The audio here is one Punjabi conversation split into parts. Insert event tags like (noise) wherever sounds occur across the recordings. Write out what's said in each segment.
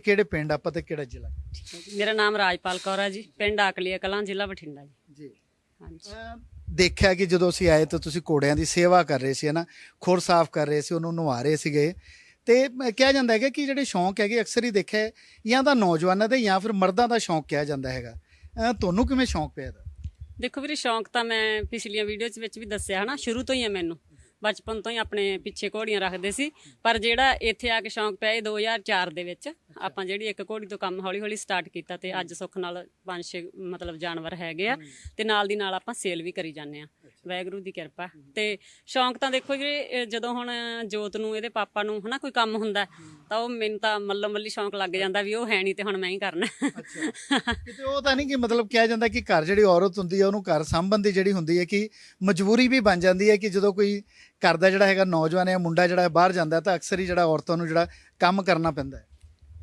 ਕਿਹੜੇ ਪਿੰਡ ਆਪਾਂ ਤੇ ਕਿਹੜਾ ਜ਼ਿਲ੍ਹਾ? ਮੇਰਾ ਨਾਮ ਰਾਜਪਾਲ ਕੌਰ ਹੈ ਜੀ ਪਿੰਡ ਆਕਲੀਆ ਕਲਾਂ ਜ਼ਿਲ੍ਹਾ ਬਠਿੰਡਾ ਜੀ। ਜੀ। ਹਾਂਜੀ। ਦੇਖਿਆ ਕਿ ਜਦੋਂ ਅਸੀਂ ਆਏ ਤਾਂ ਤੁਸੀਂ ਘੋੜਿਆਂ ਦੀ ਸੇਵਾ ਕਰ ਰਹੇ ਸੀ ਹਨਾ ਖੁਰ ਸਾਫ਼ ਕਰ ਰਹੇ ਸੀ ਉਹਨੂੰ ਨਵਾ ਰਹੇ ਸੀਗੇ। ਤੇ ਕਿਹਾ ਜਾਂਦਾ ਹੈਗਾ ਕਿ ਜਿਹੜੇ ਸ਼ੌਂਕ ਹੈਗੇ ਅਕਸਰ ਹੀ ਦੇਖਿਆ ਜਾਂ ਤਾਂ ਨੌਜਵਾਨਾਂ ਦੇ ਜਾਂ ਫਿਰ ਮਰਦਾਂ ਦਾ ਸ਼ੌਂਕ ਕਿਹਾ ਜਾਂਦਾ ਹੈਗਾ। ਤੁਹਾਨੂੰ ਕਿਵੇਂ ਸ਼ੌਂਕ ਪਿਆ ਇਹਦਾ? ਦੇਖੋ ਵੀਰੇ ਸ਼ੌਂਕ ਤਾਂ ਮੈਂ ਪਿਛਲੀਆਂ ਵੀਡੀਓਜ਼ ਵਿੱਚ ਵੀ ਦੱਸਿਆ ਹਨਾ ਸ਼ੁਰੂ ਤੋਂ ਹੀ ਹੈ ਮੈਨੂੰ। ਬਚਪਨ ਤੋਂ ਹੀ ਆਪਣੇ ਪਿੱਛੇ ਘੋੜੀਆਂ ਰੱਖਦੇ ਸੀ। ਪਰ ਜਿਹੜਾ ਇੱਥੇ ਆ ਕੇ ਸ਼ੌਂਕ ਪਿਆ ਇਹ 2004 ਦੇ ਵਿੱਚ ਆਪਾਂ ਜਿਹੜੀ ਇੱਕ ਘੋੜੀ ਤੋਂ ਕੰਮ ਹੌਲੀ ਹੌਲੀ ਸਟਾਰਟ ਕੀਤਾ ਤੇ ਅੱਜ ਸੁੱਖ ਨਾਲ ਪੰਜ ਛੇ ਮਤਲਬ ਜਾਨਵਰ ਹੈਗੇ ਆ ਤੇ ਨਾਲ ਦੀ ਨਾਲ ਆਪਾਂ ਸੇਲ ਵੀ ਕਰੀ ਜਾਂਦੇ ਆ। ਵਾਹਿਗੁਰੂ ਦੀ ਕਿਰਪਾ। ਤੇ ਸ਼ੌਂਕ ਤਾਂ ਦੇਖੋ ਜੀ ਜਦੋਂ ਹੁਣ ਜੋਤ ਨੂੰ ਇਹਦੇ ਪਾਪਾ ਨੂੰ ਹਨਾ ਕੋਈ ਕੰਮ ਹੁੰਦਾ ਹੈ, ਤਾਂ ਉਹ ਮੈਨੂੰ ਤਾਂ ਮੱਲੋ ਮੱਲੀ ਸ਼ੌਂਕ ਲੱਗ ਜਾਂਦਾ ਵੀ ਉਹ ਹੈ ਨਹੀਂ ਤੇ ਹੁਣ ਮੈਂ ਹੀ ਕਰਨਾ। ਕਿਤੇ ਉਹ ਤਾਂ ਨਹੀਂ ਕਿ ਮਤਲਬ ਕਿਹਾ ਜਾਂਦਾ ਕਿ ਘਰ ਜਿਹੜੀ ਔਰਤ ਹੁੰਦੀ ਹੈ ਉਹਨੂੰ ਘਰ ਦੀ ਜਿਹੜੀ ਹੁੰਦੀ ਹੈ ਕਿ ਮਜਬੂਰੀ ਵੀ ਬਣ ਜਾਂਦੀ ਹੈ ਕਿ ਜਦੋਂ ਕੋਈ ਘਰ ਦਾ ਜਿਹੜਾ ਹੈਗਾ ਨੌਜਵਾਨ ਜਾਂ ਮੁੰਡਾ ਜਿਹੜਾ ਹੈ ਬਾਹਰ ਜਾਂਦਾ ਹੈ ਤਾਂ ਅਕਸਰ ਹੀ ਜਿਹੜਾ ਔਰਤਾਂ ਨੂੰ ਜਿਹੜਾ ਕੰਮ ਕਰਨਾ ਪੈਂਦਾ ਹੈ।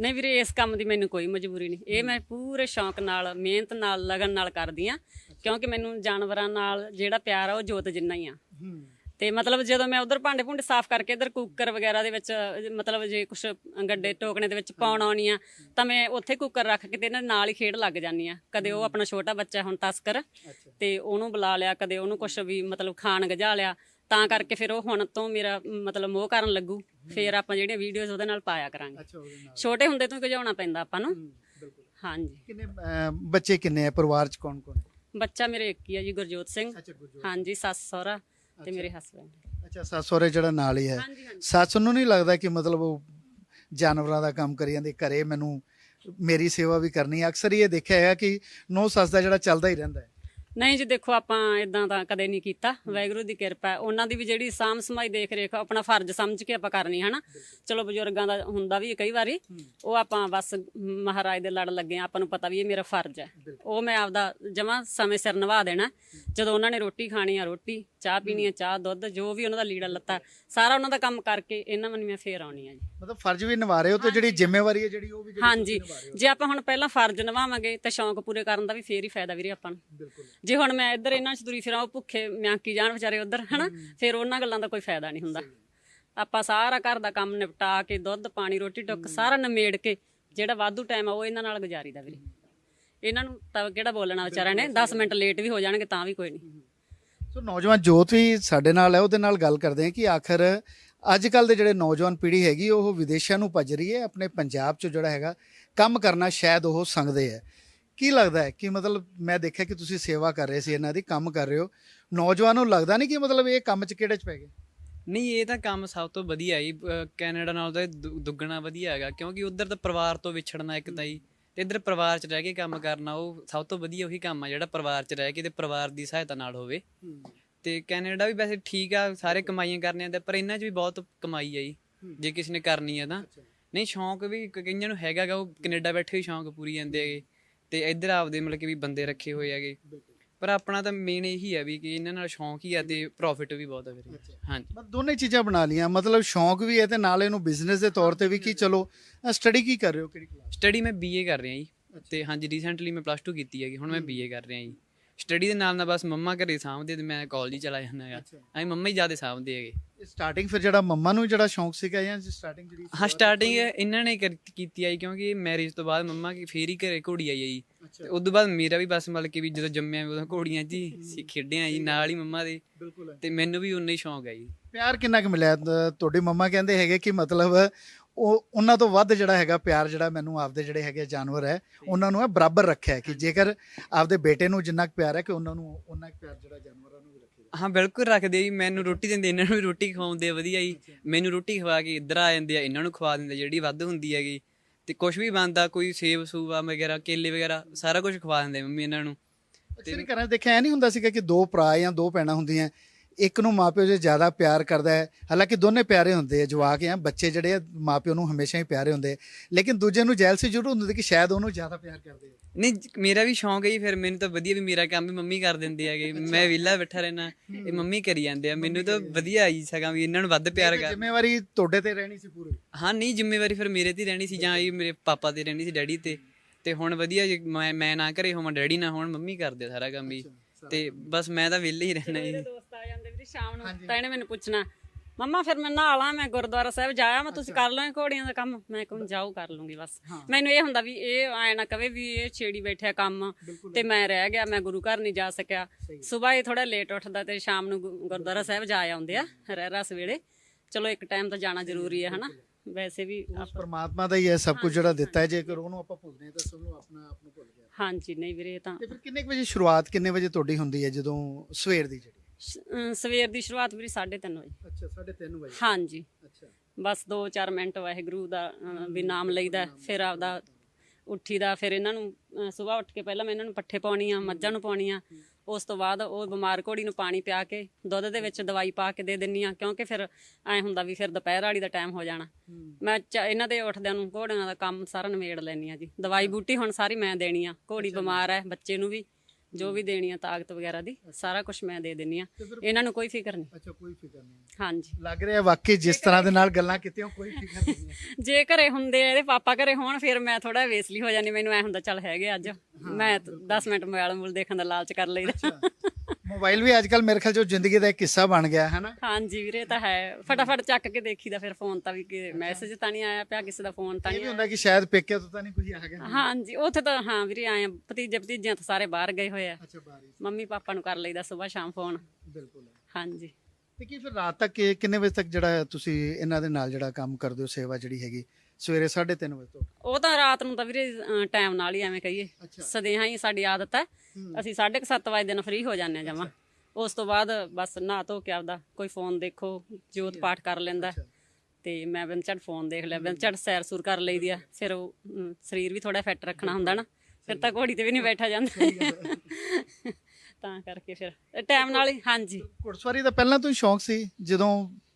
ਨਹੀਂ ਵੀਰੇ ਇਸ ਕੰਮ ਦੀ ਮੈਨੂੰ ਕੋਈ ਮਜਬੂਰੀ ਨਹੀਂ। ਇਹ ਮੈਂ ਪੂਰੇ ਸ਼ੌਂਕ ਨਾਲ ਮਿਹਨਤ ਨਾਲ ਲਗਨ ਨਾਲ ਕਰਦੀ ਆ। ਕਿਉਂਕਿ ਮੈਨੂੰ ਜਾਨਵਰਾਂ ਨਾਲ ਜਿਹੜਾ ਪਿਆਰ ਆ ਉਹ ਜੋਤ ਜਿੰਨਾ ਹੀ ਆ। ਤੇ ਮਤਲਬ ਜਦੋਂ ਮੈਂ ਉਧਰ ਭਾਂਡੇ ਭੁੰਡੇ ਸਾਫ਼ ਕਰਕੇ ਇਧਰ ਕੁੱਕਰ ਵਗੈਰਾ ਦੇ ਵਿੱਚ ਮਤਲਬ ਜੇ ਕੁਝ ਗੱਡੇ ਟੋਕਣੇ ਦੇ ਵਿੱਚ ਪਾਉਣ ਆਉਣੀ ਆ ਤਾਂ ਮੈਂ ਉੱਥੇ ਕੁੱਕਰ ਰੱਖ ਕੇ ਤੇ ਨਾਲ ਹੀ ਖੇਡ ਲੱਗ ਜਾਂਦੀ ਆ। ਕਦੇ ਉਹ ਆਪਣਾ ਛੋਟਾ ਬੱਚਾ ਹੁਣ ਤਸਕਰ ਤੇ ਉਹਨੂੰ ਬੁਲਾ ਲਿਆ ਕਦੇ ਉਹਨੂੰ ਕੁਝ ਵੀ ਮਤਲਬ ਖਾਣ ਗਜਾ ਲਿਆ ਤਾਂ ਕਰਕੇ ਫਿਰ ਉਹ ਹੁਣ ਤੋਂ ਮੇਰਾ ਮਤਲਬ ਮੋਹ ਕਰਨ ਲੱਗੂ। ਫਿਰ ਆਪਾਂ ਜਿਹੜੀਆਂ ਵੀਡੀਓਜ਼ ਉਹਦੇ ਨਾਲ ਪਾਇਆ ਕਰਾਂਗੇ। ਛੋਟੇ ਹੁੰਦੇ ਤੋਂ ਹੀ ਗਜਾਉਣਾ ਪੈਂਦਾ ਆਪਾਂ ਨੂੰ। ਹਾਂਜੀ। ਕਿੰਨੇ ਬੱਚੇ ਕਿੰਨੇ ਆ? ਪਰਿਵਾਰ ਚ ਕੌਣ ਕੌਣ ਹੈ? ਬੱਚਾ ਮੇਰੇ ਇੱਕ ਹੀ ਆ ਜੀ ਗੁਰਜੋਤ ਸਿੰਘ। ਅੱਛਾ ਗੁਰਜੋਤ ਹਾਂਜੀ ਸੱਸ ਸਹੁਰਾ ਤੇ ਮੇਰੇ ਹਸਬੰਡ ਅੱਛਾ ਸੱਸ ਸਹੁਰੇ ਜਿਹੜਾ ਨਾਲ ਹੀ ਹੈ। ਸੱਸ ਨੂੰ ਨਹੀਂ ਲੱਗਦਾ ਕਿ ਮਤਲਬ ਉਹ ਜਾਨਵਰਾਂ ਦਾ ਕੰਮ ਕਰੀ ਜਾਂਦੇ ਘਰੇ ਮੈਨੂੰ ਮੇਰੀ ਸੇਵਾ ਵੀ ਕਰਨੀ ਹੈ। ਅਕਸਰ ਹੀ ਇਹ ਦੇਖਿਆ ਹੈਗਾ ਕਿ ਨੌ ਸੱਸ ਦਾ ਜਿਹੜਾ ਚੱਲਦਾ ਹੀ ਰਹਿੰਦਾ ਹੈ। ਨਹੀਂ ਜੀ ਦੇਖੋ ਆਪਾਂ ਇਦਾਂ ਤਾਂ ਕਦੇ ਨਹੀਂ ਕੀਤਾ। ਵਾਹਿਗੁਰੂ ਦੀ ਕਿਰਪਾ। ਉਹਨਾਂ ਦੀ ਵੀ ਜਿਹੜੀ ਸਾਮ ਸਮਾਈ ਦੇਖ ਰੇਖ ਆਪਣਾ ਫਰਜ਼ ਸਮਝ ਕੇ ਆਪਾਂ ਕਰਨੀ ਹਨਾ? ਚਲੋ ਬਜ਼ੁਰਗਾਂ ਦਾ ਹੁੰਦਾ ਵੀ ਕਈ ਵਾਰੀ। ਉਹ ਆਪਾਂ ਬਸ ਮਹਾਰਾਜ ਦੇ ਲੜ ਲੱਗੇ ਆਪਾਂ ਨੂੰ ਪਤਾ ਵੀ ਇਹ ਮੇਰਾ ਫਰਜ਼ ਹੈ। ਉਹ ਮੈਂ ਆਪਦਾ ਜਮਾ ਸਮੇਂ ਸਿਰ ਨਿਭਾ ਦੇਣਾ। ਜਦੋਂ ਉਹਨਾਂ ਨੇ ਰੋਟੀ ਖਾਣੀ ਆ ਰੋਟੀ ਚਾਹ ਪੀਣੀ ਆ ਚਾਹ ਦੁੱਧ ਜੋ ਵੀ ਉਹਨਾਂ ਦਾ ਲੀੜਾ ਲੱਤਾ ਸਾਰਾ ਉਹਨਾਂ ਦਾ ਕੰਮ ਕਰਕੇ ਇਹਨਾਂ ਮਨ ਮੈਂ ਫੇਰ ਆਉਣੀ ਆ ਜੀ। ਮਤਲਬ ਫਰਜ਼ ਵੀ ਨਿਭਾ ਰਹੇ ਹੋ ਤੇ ਜਿਹੜੀ ਜ਼ਿੰਮੇਵਾਰੀ ਹੈ ਜਿਹੜੀ ਉਹ ਵੀ ਹਾਂਜੀ। ਜੇ ਆਪਾਂ ਹੁਣ ਪਹਿਲਾਂ ਫਰਜ਼ ਨਿਭਾਵਾਂਗੇ ਤਾਂ ਸ਼ੌਂਕ ਪੂਰੇ ਕਰਨ ਦਾ ਵੀ ਫੇਰ ਹੀ ਫਾਇਦਾ ਵੀਰੇ ਆਪਾਂ ਨੂੰ। ਬਿਲਕੁਲ। ਜੇ ਹੁਣ ਮੈਂ ਇੱਧਰ ਇਹਨਾਂ ਚ ਤੁਰੀ ਫਿਰਾਂ ਉਹ ਭੁੱਖੇ ਮਿਆਂਕੀ ਜਾਣ ਵਿਚਾਰੇ ਉੱਧਰ ਹਨਾ? ਫਿਰ ਉਹਨਾਂ ਗੱਲਾਂ ਦਾ ਕੋਈ ਫਾਇਦਾ ਨਹੀਂ ਹੁੰਦਾ। ਆਪਾਂ ਸਾਰਾ ਘਰ ਦਾ ਕੰਮ ਨਿਪਟਾ ਕੇ ਦੁੱਧ ਪਾਣੀ ਰੋਟੀ ਟੁੱਕ ਸਾਰਾ ਨਿਮੇੜ ਕੇ ਜਿਹੜਾ ਵਾਧੂ ਟਾਈਮ ਆ ਉਹ ਇਹਨਾਂ ਨਾਲ ਗੁਜ਼ਾਰੀਦਾ ਵੀਰੇ। ਇਹਨਾਂ ਨੂੰ ਤਾਂ ਕਿਹੜਾ ਬੋਲਣਾ ਵਿਚਾਰਿਆਂ ਨੇ? 10 ਮਿੰਟ ਲੇਟ ਵੀ ਹੋ ਜਾਣਗੇ ਤਾਂ ਵੀ ਕੋਈ ਨਹੀਂ। ਸੋ ਨੌਜਵਾਨ ਜੋਤ ਵੀ ਸਾਡੇ ਨਾਲ ਹੈ ਉਹਦੇ ਨਾਲ ਗੱਲ ਕਰਦੇ ਹਾਂ ਕਿ ਆਖਰ ਅੱਜ ਕੱਲ ਦੇ ਜਿਹੜੇ ਨੌਜਵਾਨ ਪੀੜ੍ਹੀ ਹੈਗੀ ਉਹ ਵਿਦੇਸ਼ਾਂ ਨੂੰ ਭੱਜ ਰਹੀ ਹੈ ਆਪਣੇ ਪੰਜਾਬ 'ਚ ਜਿਹੜਾ ਹੈਗਾ ਕੰਮ ਕਰਨਾ ਸ਼ਾਇਦ ਉਹ ਸੰਗਦੇ ਹੈ। ਕੀ ਲੱਗਦਾ ਹੈ ਕਿ ਮਤਲਬ ਮੈਂ ਦੇਖਿਆ ਕਿ ਤੁਸੀਂ ਸੇਵਾ ਕਰ ਰਹੇ ਸੀ ਇਹਨਾਂ ਦੀ ਕੰਮ ਕਰ ਰਹੇ ਹੋ। ਨੌਜਵਾਨ ਨੂੰ ਲੱਗਦਾ ਨਹੀਂ ਕਿ ਮਤਲਬ ਇਹ ਕੰਮ 'ਚ ਕਿਹੜੇ 'ਚ ਪੈ ਗਏ? ਨਹੀਂ ਇਹ ਤਾਂ ਕੰਮ ਸਭ ਤੋਂ ਵਧੀਆ ਹੀ ਕੈਨੇਡਾ ਨਾਲੋਂ ਤਾਂ ਦੁੱਗਣਾ ਵਧੀਆ ਹੈਗਾ ਕਿਉਂਕਿ ਉਧਰ ਤਾਂ ਪਰਿਵਾਰ ਤੋਂ ਵਿਛੜਨਾ ਇੱਕ ਤਾਂ ਹੀ ਤੇ ਇੱਧਰ ਪਰਿਵਾਰ 'ਚ ਰਹਿ ਕੇ ਕੰਮ ਕਰਨਾ ਉਹ ਸਭ ਤੋਂ ਵਧੀਆ ਉਹੀ ਕੰਮ ਆ ਜਿਹੜਾ ਪਰਿਵਾਰ 'ਚ ਰਹਿ ਕੇ ਤੇ ਪਰਿਵਾਰ ਦੀ ਸਹਾਇਤਾ ਨਾਲ ਹੋਵੇ। ਤੇ ਕੈਨੇਡਾ ਵੀ ਵੈਸੇ ਠੀਕ ਆ ਸਾਰੇ ਕਮਾਈਆਂ ਕਰਨੇ ਆ ਪਰ ਇਹਨਾਂ 'ਚ ਵੀ ਬਹੁਤ ਕਮਾਈ ਆ ਜੀ ਜੇ ਕਿਸੇ ਨੇ ਕਰਨੀ ਆ ਤਾਂ। ਨਹੀਂ ਸ਼ੌਂਕ ਵੀ ਕਈਆਂ ਨੂੰ ਹੈਗਾ ਗਾ ਉਹ ਕੈਨੇਡਾ ਬੈਠੇ ਹੀ ਸ਼ੌਂਕ ਪੂਰੀ ਜਾਂਦੇ ਹੈਗੇ। ਤੇ ਇੱਧਰ ਆਪਦੇ ਮਤਲਬ ਕਿ ਵੀ ਬੰਦੇ ਰੱਖੇ ਹੋਏ ਹੈਗੇ। ਪਰ ਆਪਣਾ ਤਾਂ ਮੇਨ ਇਹੀ ਹੈ ਵੀ ਕਿ ਇਹਨਾਂ ਨਾਲ ਸ਼ੌਂਕ ਹੀ ਆ ਤੇ ਪ੍ਰੋਫਿਟ ਵੀ ਬਹੁਤ ਆ ਵੀਰੇ। ਹਾਂਜੀ। ਮੈਂ ਦੋਨੇ ਚੀਜ਼ਾਂ ਬਣਾ ਲੀਆਂ ਮਤਲਬ ਸ਼ੌਂਕ ਵੀ ਹੈ ਤੇ ਨਾਲ ਇਹਨੂੰ ਬਿਜ਼ਨਸ ਦੇ ਤੌਰ ਤੇ ਵੀ ਕਿ ਚਲੋ ਸਟੱਡੀ ਕੀ ਕਰ ਰਹੇ ਹੋ ਕਿਹੜੀ ਕਲਾਸ ਸਟੱਡੀ ਮੈਂ ਬੀਏ ਕਰ ਰਿਹਾ ਜੀ। ਤੇ ਹਾਂਜੀ ਰੀਸੈਂਟਲੀ ਮੈਂ ਪਲੱਸ 2 ਕੀਤੀ ਹੈਗੀ ਹੁਣ ਮੈਂ ਬੀਏ ਕਰ ਰਿਹਾ ਜੀ। ਸਟੱਡੀ ਦੇ ਨਾਲ ਨਾਲ ਬਸ ਮੰਮਾ ਘਰੇ ਸਾਂਭਦੇ ਤੇ ਮੈਂ ਕਾਲਜ ਹੀ ਚਲਾ ਜਾਂਦਾ ਹੈਗਾ। ਅਸੀਂ ਮੰਮਾ ਹੀ ਜ਼ਿਆਦਾ ਸਾਂਭਦੇ ਹੈਗੇ। ਸਟਾਰਟਿੰਗ ਫਿਰ ਜਿਹੜਾ ਮੰਮਾ ਨੂੰ ਜਿਹੜਾ ਸ਼ੌਂਕ ਸੀਗਾ ਜਾਂ ਸਟਾਰਟਿੰਗ ਜਿਹੜੀ ਹਾਂ ਸਟਾਰਟਿੰਗ ਇਹਨਾਂ ਨੇ ਕੀਤੀ ਆਈ ਕਿਉਂਕਿ ਮੈਰਿਜ ਤੋਂ ਬਾਅਦ ਮੰਮਾ ਕੀ ਫੇਰ ਹੀ ਘਰੇ ਘੋੜੀ ਆਈ ਜੀ ਤੇ ਉਸ ਤੋਂ ਬਾਅਦ ਮੇਰਾ ਵੀ ਬਸ ਮਤਲਬ ਕਿ ਵੀ ਜਦੋਂ ਜੰਮਿਆ ਉਦੋਂ ਘੋੜੀਆਂ ਸੀ ਖੇਡਿਆ ਜੀ ਨਾਲ ਹੀ ਮੰਮਾ ਦੇ। ਤੇ ਮੈਨੂੰ ਵੀ ਉਨਾ ਹੀ ਸ਼ੌਂਕ ਹੈ ਜੀ। ਪਿਆਰ ਕਿੰਨਾ ਕੁ ਮਿਲਿਆ? ਤੁਹਾਡੀ ਮੰਮਾ ਕਹਿੰਦੇ ਹੈਗੇ ਕਿ ਮਤਲਬ ਉਹ ਉਹਨਾਂ ਤੋਂ ਵੱਧ ਜਿਹੜਾ ਹੈਗਾ ਪਿਆਰ ਜਿਹੜਾ ਮੈਨੂੰ ਆਪਦੇ ਜਿਹੜੇ ਹੈਗੇ ਜਾਨਵਰ ਹੈ ਉਹਨਾਂ ਨੂੰ ਇਹ ਬਰਾਬਰ ਰੱਖਿਆ ਹੈ ਕਿ ਜੇਕਰ ਆਪਦੇ ਬੇਟੇ ਨੂੰ ਜਿੰਨਾ ਕੁ ਪਿਆਰ ਹੈ ਕਿ ਉਹਨਾਂ ਨੂੰ ਉਹਨਾਂ ਕੁ ਪਿਆਰ ਜਿਹੜਾ ਜਾਨਵਰਾਂ ਨੂੰ ਵੀ ਰੱਖੇਗਾ ਹਾਂ ਬਿਲਕੁਲ ਰੱਖਦੇ ਆ ਜੀ। ਮੈਨੂੰ ਰੋਟੀ ਦਿੰਦੇ ਇਹਨਾਂ ਨੂੰ ਵੀ ਰੋਟੀ ਖਵਾਉਂਦੇ ਵਧੀਆ ਜੀ। ਮੈਨੂੰ ਰੋਟੀ ਖਵਾ ਕੇ ਇੱਧਰ ਆ ਜਾਂਦੇ ਆ ਇਹਨਾਂ ਨੂੰ ਖਵਾ ਦਿੰਦੇ ਜਿਹੜੀ ਵੱਧ ਹੁੰਦੀ ਹੈਗੀ। ਤੇ ਕੁਝ ਵੀ ਬਣਦਾ ਕੋਈ ਸੇਬ ਸੂਬਾ ਵਗੈਰਾ ਕੇਲੇ ਵਗੈਰਾ ਸਾਰਾ ਕੁਝ ਖਵਾ ਦਿੰਦੇ ਮੰਮੀ ਇਹਨਾਂ ਨੂੰ। ਅਕਸਰ ਹੀ ਘਰਾਂ ਦੇਖਿਆ ਐ ਨਹੀਂ ਹੁੰਦਾ ਸੀਗਾ ਕਿ ਦੋ ਭਰਾ ਜਾਂ ਦੋ ਭੈਣਾਂ ਹੁੰਦੀਆਂ ਇੱਕ ਨੂੰ ਮਾਪਿਓ ਜੇ ਜ਼ਿਆਦਾ ਪਿਆਰ ਕਰਦਾ ਹੈ ਹਾਲਾਂਕਿ ਦੋਨੇ ਪਿਆਰੇ ਹੁੰਦੇ ਆ ਜਵਾਕ ਆ ਬੱਚੇ ਜਿਹੜੇ ਆ ਮਾਪਿਓ ਨੂੰ ਹਮੇਸ਼ਾ ਹੀ ਪਿਆਰੇ ਹੁੰਦੇ ਲੇਕਿਨ ਦੂਜੇ ਨੂੰ ਜੈਲਸੀ ਜ਼ਰੂਰ ਹੁੰਦੀ ਕਿ ਸ਼ਾਇਦ ਉਹਨੂੰ ਜ਼ਿਆਦਾ ਪਿਆਰ ਕਰਦੇ ਆ। ਨਹੀਂ ਮੇਰਾ ਵੀ ਸ਼ੌਂਕ ਹੈ ਜੀ ਫਿਰ ਮੈਨੂੰ ਤਾਂ ਵਧੀਆ ਵੀ ਮੇਰਾ ਕੰਮ ਵੀ ਮੰਮੀ ਕਰ ਦਿੰਦੇ ਹੈਗੇ। ਮੈਂ ਵਿਹਲਾ ਬੈਠਾ ਰਹਿਣਾ ਇਹ ਮੰਮੀ ਕਰੀ ਜਾਂਦੇ ਆ। ਮੈਨੂੰ ਤਾਂ ਵਧੀਆ ਆਈ ਸਗਾ ਵੀ ਇਹਨਾਂ ਨੂੰ ਵੱਧ ਪਿਆਰ ਕਰ ਜ਼ਿੰਮੇਵਾਰੀ ਤੁਹਾਡੇ ਤੇ ਰਹਿਣੀ ਸੀ ਪੂਰੀ। ਹਾਂ ਨਹੀਂ ਜ਼ਿੰਮੇਵਾਰੀ ਫਿਰ ਮੇਰੇ ਤੇ ਹੀ ਰਹਿਣੀ ਸੀ ਜਾਂ ਇਹ ਮੇਰੇ ਪਾਪਾ ਤੇ ਰਹਿਣੀ ਸੀ ਡੈਡੀ ਤੇ। ਤੇ ਹੁਣ ਵਧੀਆ ਜੇ ਮੈਂ ਮੈਂ ਨਾ ਘਰੇ ਹੋਵਾਂ ਡੈਡੀ ਨਾ ਹੋਣ ਮੰਮੀ ਕਰਦੇ ਸਾਰਾ ਕੰਮ ਹੀ। ਤੇ ਬਸ ਮੈਂ ਤਾਂ ਵਿਹਲੇ ਹੀ ਰਹਿਣਾ ਜੀ। ਵੀਰੇ ਸ਼ਾਮ ਨੂੰ ਤਾਂ ਇਹਨੇ ਮੈਨੂੰ ਪੁੱਛਣਾ ਮੰਮਾ ਫਿਰ ਮੈਂ ਨਾਲਾਂ ਮੈਂ ਗੁਰਦੁਆਰਾ ਸਾਹਿਬ ਜਾਇਆ ਮੈਂ ਤੁਸੀਂ ਕਰ ਲਓ ਇਹ ਘੋੜੀਆਂ ਦਾ ਕੰਮ। ਮੈਂ ਕਹੂੰ ਜਾਓ ਕਰ ਲੂੰਗੀ ਬਸ। ਮੈਨੂੰ ਇਹ ਹੁੰਦਾ ਵੀ ਇਹ ਐ ਨਾ ਕਵੇ ਵੀ ਇਹ ਛੇੜੀ ਬੈਠਿਆ ਕੰਮ ਤੇ ਮੈਂ ਰਹਿ ਗਿਆ ਮੈਂ ਗੁਰੂ ਘਰ ਨਹੀਂ ਜਾ ਸਕਿਆ। ਸਵੇਰ ਇਹ ਥੋੜਾ ਲੇਟ ਉੱਠਦਾ ਤੇ ਸ਼ਾਮ ਨੂੰ ਗੁਰਦੁਆਰਾ ਸਾਹਿਬ ਜਾ ਆਉਂਦੇ ਆ ਰਹਿ ਰਸ ਵੇਲੇ। ਚਲੋ ਇੱਕ ਟਾਈਮ ਤਾਂ ਜਾਣਾ ਜ਼ਰੂਰੀ ਹੈ ਹਨਾ? ਵੈਸੇ ਵੀ ਉਸ ਪਰਮਾਤਮਾ ਦਾ ਹੀ ਹੈ ਸਭ ਕੁਝ ਜਿਹੜਾ ਦਿੱਤਾ ਹੈ ਜੇਕਰ ਉਹਨੂੰ ਆਪਾਂ ਭੁੱਲਦੇ ਹਾਂ ਤਾਂ ਸਭ ਨੂੰ ਆਪਣਾ ਆਪ ਨੂੰ ਭੁੱਲ ਗਿਆ। ਹਾਂਜੀ ਨਹੀਂ ਵੀਰੇ ਤਾਂ ਤੇ ਫਿਰ ਕਿੰਨੇ ਵਜੇ ਸ਼ੁਰੂਆਤ ਕਿੰਨੇ ਵਜੇ ਤੁਹਾਡੀ ਹੁੰਦੀ ਹੈ ਜਦੋਂ ਸਵੇਰ ਦੀ ਜਿਹੜੀ? ਸ਼- ਅਮ ਸਵੇਰ ਦੀ ਸ਼ੁਰੂਆਤ ਵੀਰੇ 3:30 ਵਜੇ। ਅੱਛਾ 3:30 ਵਜੇ। ਹਾਂਜੀ। ਅੱਛਾ। ਬਸ 2-4 ਮਿੰਟ ਵਾਹਿਗੁਰੂ ਦਾ ਵੀ ਨਾਮ ਲਈਦਾ ਫਿਰ ਆਪਦਾ ਉੱਠੀ ਦਾ ਫਿਰ ਇਹਨਾਂ ਨੂੰ ਸਵੇਰ ਉੱਠ ਕੇ ਪਹਿਲਾਂ ਮੈਂ ਇਹਨਾਂ ਨੂੰ ਪੱਠੇ ਪਾਉਣੀਆਂ ਮੱਝਾਂ ਨੂੰ ਪਾਉਣੀਆਂ। ਉਸ ਤੋਂ ਬਾਅਦ ਉਹ ਬਿਮਾਰ ਘੋੜੀ ਨੂੰ ਪਾਣੀ ਪਿਆ ਕੇ ਦੁੱਧ ਦੇ ਵਿੱਚ ਦਵਾਈ ਪਾ ਕੇ ਦੇ ਦਿੰਨੀ ਆ ਕਿਉਂਕਿ ਫਿਰ ਐ ਹੁੰਦਾ ਵੀ ਫਿਰ ਦੁਪਹਿਰ ਵਾਲੀ ਦਾ ਟਾਈਮ ਹੋ ਜਾਣਾ। ਮੈਂ ਚ- ਇਹਨਾਂ ਦੇ ਉੱਠਦਿਆਂ ਨੂੰ ਘੋੜਿਆਂ ਦਾ ਕੰਮ ਸਾਰਾ ਨਿਬੇੜ ਲੈਣੀ ਆ ਜੀ। ਦਵਾਈ ਬੂਟੀ ਹੁਣ ਸਾਰੀ ਮੈਂ ਦੇਣੀ ਆ। ਘੋੜੀ ਬਿਮਾਰ ਹੈ ਬੱਚੇ ਨੂੰ ਵੀ। ਜੋ ਵੀ ਦੇਣੀ ਆ ਤਾਕਤ ਵਗੈਰਾ ਦੀ ਸਾਰਾ ਕੁਝ ਮੈਂ ਦੇ ਦਿੰਨੀ ਆ। ਇਹਨਾਂ ਨੂੰ ਕੋਈ ਫਿਕਰ ਨਹੀਂ। ਅੱਛਾ ਕੋਈ ਫਿਕਰ ਨਹੀਂ। ਹਾਂਜੀ। ਲੱਗ ਰਿਹਾ ਵਾਕਈ ਜਿਸ ਤਰ੍ਹਾਂ ਦੇ ਨਾਲ ਗੱਲਾਂ ਕੀਤੀਆਂ ਕੋਈ ਫਿਕਰ ਨਹੀਂ (laughs) ਜੇ ਘਰੇ ਹੁੰਦੇ ਇਹਦੇ ਪਾਪਾ ਘਰੇ ਹੋਣ ਫਿਰ ਮੈਂ ਥੋੜਾ ਵੇਸਲੀ ਹੋ ਜਾਂਦੀ ਮੈਨੂੰ ਐ ਹੁੰਦਾ ਚੱਲ ਹੈਗੇ ਅੱਜ। ਮੈਂ 10 ਮਿੰਟ ਮੋਬਾਈਲ ਮੂਲ ਦੇਖਣ ਦਾ ਲਾਲਚ ਕਰ ਲਈਦਾ। ਮੋਬਾਈਲ ਵੀ ਅੱਜਕੱਲ ਮੇਰੇ ਖਿਆਲ ਜੋ ਜ਼ਿੰਦਗੀ ਦਾ ਇੱਕ ਹਿੱਸਾ ਬਣ ਗਿਆ ਹੈ ਨਾ? ਹਾਂਜੀ ਵੀਰੇ ਤਾਂ ਹੈ। ਫਟਾਫਟ ਚੱਕ ਕੇ ਦੇਖੀਦਾ ਫਿਰ ਫੋਨ ਤਾਂ ਵੀ ਮੈਸੇਜ ਤਾਂ ਨਹੀਂ ਆਇਆ ਪਿਆ ਕਿਸੇ ਦਾ ਫੋਨ ਤਾਂ ਇਹ ਨਹੀਂ ਹੁੰਦਾ ਕਿ ਸ਼ਾਇਦ ਪੇਕੇ ਤੋਂ ਤਾਂ ਨਹੀਂ ਕੋਈ ਆ ਗਿਆ ਹਾਂਜੀ ਉੱਥੇ ਤਾਂ ਹਾਂ ਵੀਰੇ ਆਏ ਆ, ਭਤੀਜੇ ਭਤੀਜੀਆਂ ਤਾਂ ਸਾਰੇ ਬਾਹਰ ਗਏ ਹੋਏ ਆ। ਅੱਛਾ ਬਾਰੀ ਮੰਮੀ ਪਾਪਾ ਨੂੰ ਕਰ ਲਈਦਾ ਸਵੇਰ ਸ਼ਾਮ ਫੋਨ ਬਿਲਕੁਲ। ਹਾਂਜੀ। ਤੇ ਕੀ ਫਿਰ ਰਾਤ ਤੱਕ ਕਿੰਨੇ ਵਜੇ ਤੱਕ ਜਿਹੜਾ ਤੁਸੀਂ ਇਹਨਾਂ ਦੇ ਨਾਲ ਜਿਹੜਾ ਕੰਮ ਕਰਦੇ ਹੋ ਸੇਵਾ ਜਿਹੜੀ ਹੈਗੀ ਸਵੇਰੇ 3:30 ਵਜੇ ਤੋਂ। ਉਹ ਤਾਂ ਰਾਤ ਨੂੰ ਤਾਂ ਵੀਰੇ ਟਾਈਮ ਨਾਲ ਹੀ ਐਵੇਂ ਕਹੀਏ। ਸਦੇਹਾਂ ਹੀ ਸਾਡੀ ਆਦਤ ਹੈ। ਅਸੀਂ 7:30 ਵਜੇ ਦਿਨ ਫ੍ਰੀ ਹੋ ਜਾਂਦੇ ਆ ਜਮਾ। ਉਸ ਤੋਂ ਬਾਅਦ ਬਸ ਨਹਾ ਧੋ ਕੇ ਆਪਦਾ ਕੋਈ ਫੋਨ ਦੇਖੋ ਜੋਤ ਪਾਠ ਕਰ ਲੈਂਦਾ ਤੇ ਮੈਂ ਬਿੰਚੜ ਫੋਨ ਦੇਖ ਲਿਆ ਬਿੰਚੜ ਸੈਰ ਸੂਰ ਕਰ ਲਈਦੀ ਆ। ਫਿਰ ਉਹ ਸਰੀਰ ਵੀ ਥੋੜਾ ਫਿੱਟ ਰੱਖਣਾ ਹੁੰਦਾ ਨਾ। ਫਿਰ ਤਾਂ ਘੋੜੀ ਤੇ ਵੀ ਨਹੀਂ ਬੈਠਾ ਜਾਂਦਾ। ਤਾਂ ਕਰਕੇ ਫਿਰ ਟਾਈਮ ਨਾਲ ਹੀ ਹਾਂਜੀ। ਘੁੜਸਵਾਰੀ ਦਾ ਪਹਿਲਾਂ ਤੋਂ ਹੀ ਸ਼ੌਂਕ ਸੀ ਜਦੋਂ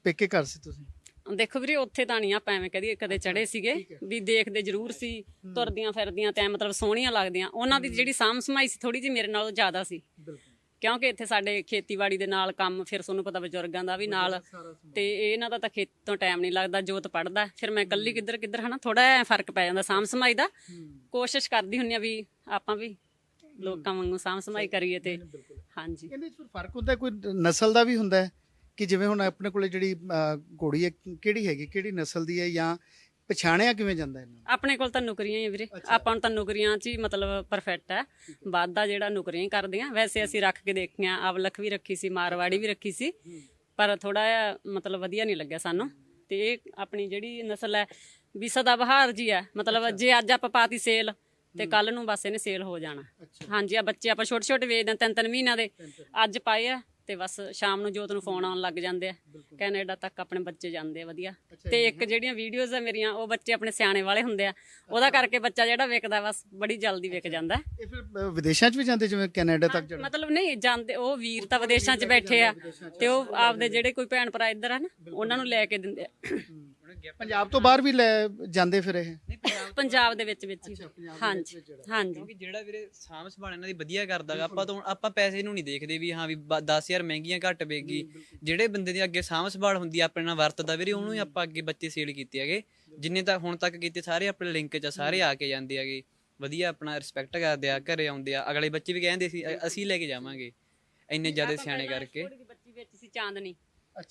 ਪੇਕੇ ਘਰ ਸੀ ਤੁਸੀਂ? ਦੇਖੋ ਵੀਰੇ ਉੱਥੇ ਤਾਂ ਨਹੀਂ ਆਪਾਂ ਐਵੇਂ ਕਦੀ ਕਦੇ ਚੜੇ ਸੀਗੇ ਵੀ ਦੇਖਦੇ ਜ਼ਰੂਰ ਸੀ ਤੁਰਦੀਆਂ ਫਿਰਦੀਆਂ ਤੇ ਐਂ ਮਤਲਬ ਸੋਹਣੀਆਂ ਲੱਗਦੀਆਂ। ਉਹਨਾਂ ਦੀ ਜਿਹੜੀ ਸਾਂਭ ਸਮਾਈ ਸੀ ਥੋੜੀ ਜਿਹੀ ਮੇਰੇ ਨਾਲੋਂ ਜ਼ਿਆਦਾ ਸੀ। ਕਿਉਂਕਿ ਇੱਥੇ ਸਾਡੇ ਖੇਤੀਬਾੜੀ ਦੇ ਨਾਲ ਕੰਮ ਫਿਰ ਤੁਹਾਨੂੰ ਪਤਾ ਬਜ਼ੁਰਗਾਂ ਦਾ ਵੀ ਨਾਲ ਤੇ ਇਹਨਾਂ ਦਾ ਤਾਂ ਖੇਤ ਤੋਂ ਟਾਈਮ ਨਹੀਂ ਲੱਗਦਾ ਜੋਤ ਪੜਦਾ ਫਿਰ ਮੈਂ ਇਕੱਲੀ ਕਿੱਧਰ ਕਿੱਧਰ ਹਨਾ ਥੋੜਾ ਜਿਹਾ ਫ਼ਰਕ ਪੈ ਜਾਂਦਾ ਸਾਂਭ ਸਮਾਈ ਦਾ। ਕੋਸ਼ਿਸ਼ ਕਰਦੀ ਹੁੰਨੀ ਆ ਵੀ ਆਪਾਂ ਵੀ ਲੋਕਾਂ ਵਾਂਗੂ ਸਾਂਭ ਸਮਾਈ ਕਰੀਏ ਤੇ। ਹਾਂਜੀ। ਇਹਦੇ 'ਚ ਫਿਰ ਫ਼ਰਕ ਹੁੰਦਾ ਕੋਈ ਨਸਲ ਦਾ ਵੀ ਹੁੰਦਾ ਹੈ। ਕਿ ਜਿਵੇਂ ਹੁਣ ਆਪਣੇ ਕੋਲੇ ਜਿਹੜੀ ਘੋੜੀ ਹੈ ਕਿਹੜੀ ਹੈਗੀ ਕਿਹੜੀ ਨਸਲ ਦੀ ਹੈ ਜਾਂ ਪਛਾਣਿਆ ਕਿਵੇਂ ਜਾਂਦਾ ਇਹਨਾਂ ਆਪਣੇ ਕੋਲ ਤਾਂ ਨੌਕਰੀਆਂ ਹੀ ਵੀਰੇ। ਆਪਾਂ ਨੂੰ ਤਾਂ ਨੌਕਰੀਆਂ 'ਚ ਹੀ ਮਤਲਬ ਪਰਫੈਕਟ ਹੈ। ਵਾਧਾ ਜਿਹੜਾ ਨੌਕਰੀਆਂ ਹੀ ਕਰਦੇ ਆ ਵੈਸੇ ਅਸੀਂ ਰੱਖ ਕੇ ਦੇਖੀਆਂ ਅਵਲਖ ਵੀ ਰੱਖੀ ਸੀ ਮਾਰਵਾੜੀ ਵੀ ਰੱਖੀ ਸੀ। ਪਰ ਥੋੜਾ ਜਿਹਾ ਮਤਲਬ ਵਧੀਆ ਨਹੀਂ ਲੱਗਿਆ ਸਾਨੂੰ। ਤੇ ਇਹ ਆਪਣੀ ਜਿਹੜੀ ਨਸਲ ਹੈ ਵੀ ਸਦਾ ਬਹਾਰ ਜੀ ਹੈ। ਮਤਲਬ ਜੇ ਅੱਜ ਆਪਾਂ ਪਾਤੀ ਸੇਲ ਤੇ ਕੱਲ ਨੂੰ ਬਸ ਇਹਨੇ ਸੇਲ ਹੋ ਜਾਣਾ। ਹਾਂਜੀ ਆ ਬੱਚੇ ਆਪਾਂ ਛੋਟੇ ਛੋਟੇ ਵੇਚਦੇ ਤਿੰਨ ਤਿੰਨ ਮਹੀਨਿਆਂ ਦੇ। ਅੱਜ ਪਾਏ ਆ ਤੇ ਬਸ ਸ਼ਾਮ ਨੂੰ ਜੋਤ ਨੂੰ ਫੋਨ ਆਉਣ ਲੱਗ ਜਾਂਦੇ ਆ। ਕੈਨੇਡਾ ਤੱਕ ਆਪਣੇ ਬੱਚੇ ਜਾਂਦੇ ਆ ਵਧੀਆ। ਤੇ ਇੱਕ ਜਿਹੜੀਆਂ ਵੀਡੀਓਜ਼ ਆ ਮੇਰੀਆਂ ਉਹ ਬੱਚੇ ਆਪਣੇ ਸਿਆਣੇ ਵਾਲੇ ਹੁੰਦੇ ਆ। ਉਹਦਾ ਕਰਕੇ ਬੱਚਾ ਜਿਹੜਾ ਵਿਕਦਾ ਬਸ ਬੜੀ ਜਲਦੀ ਵਿਕ ਜਾਂਦਾ। ਇਹ ਫਿਰ ਵਿਦੇਸ਼ਾਂ 'ਚ ਵੀ ਜਾਂਦੇ ਜਿਵੇਂ ਕੈਨੇਡਾ ਤੱਕ ਮਤਲਬ ਨਹੀਂ ਜਾਂਦੇ ਉਹ ਵੀਰ ਤਾਂ ਵਿਦੇਸ਼ਾਂ 'ਚ ਬੈਠੇ ਆ। ਤੇ ਉਹ ਆਪਦੇ ਜਿਹੜੇ ਕੋਈ ਭੈਣ ਭਰਾ ਇੱਧਰ ਆ ਨਾ ਉਹਨਾਂ ਨੂੰ ਲੈ ਕੇ ਦਿੰਦੇ ਆ। ਪੰਜਾਬ ਤੋਂ ਬਾਹਰ ਵੀ ਲੈ ਜਾਂਦੇ ਫਿਰ ਇਹ? ਪੰਜਾਬ ਦੇ ਵਿੱਚ ਵਿੱਚ ਹੀ। ਹਾਂਜੀ ਹਾਂਜੀ। ਕਿਉਂਕਿ ਜਿਹੜਾ ਵੀਰੇ ਸਾਂਭ ਸੰਭਾਲ ਇਹਨਾਂ ਦੀ ਵਧੀਆ ਕਰਦਾ ਗਾ ਆਪਾਂ ਤਾਂ ਆਪਾਂ ਪੈਸੇ ਨੂੰ ਨਹੀਂ ਦੇਖਦੇ ਵੀ ਹਾਂ ਵੀ 10000 ਮਹਿੰਗੀਆਂ ਘੱਟ ਵੇਗੀ ਜਿਹੜੇ ਬੰਦੇ ਦੀ ਅੱਗੇ ਸਾਂਭ ਸੰਭਾਲ ਹੁੰਦੀ ਆਪਣੇ ਨਾਲ ਵਰਤਦਾ ਵੀਰੇ ਉਹਨੂੰ ਹੀ ਆਪਾਂ ਅੱਗੇ ਬੱਚੇ ਸੇਲ ਕੀਤੇ ਹੈਗੇ। ਜਿੰਨੇ ਤਾਂ ਹੁਣ ਤੱਕ ਕੀਤੇ ਸਾਰੇ ਆਪਣੇ ਲਿੰਕ 'ਚ ਸਾਰੇ ਆ ਕੇ ਜਾਂਦੇ ਹੈਗੇ। ਵਧੀਆ ਆਪਣਾ ਰਿਸਪੈਕਟ ਕਰਦੇ ਆ ਘਰੇ ਆਉਂਦੇ ਆ। ਅਗਲੇ ਬੱਚੇ ਵੀ ਕਹਿੰਦੇ ਸੀ ਅਸੀਂ ਲੈ ਕੇ ਜਾਵਾਂਗੇ। ਇੰਨੇ ਜ਼ਿਆਦਾ ਸਿਆਣੇ ਕਰਕੇ। ਬੱਚੀ ਵਿੱਚ ਸੀ ਚਾਂਦਨੀ।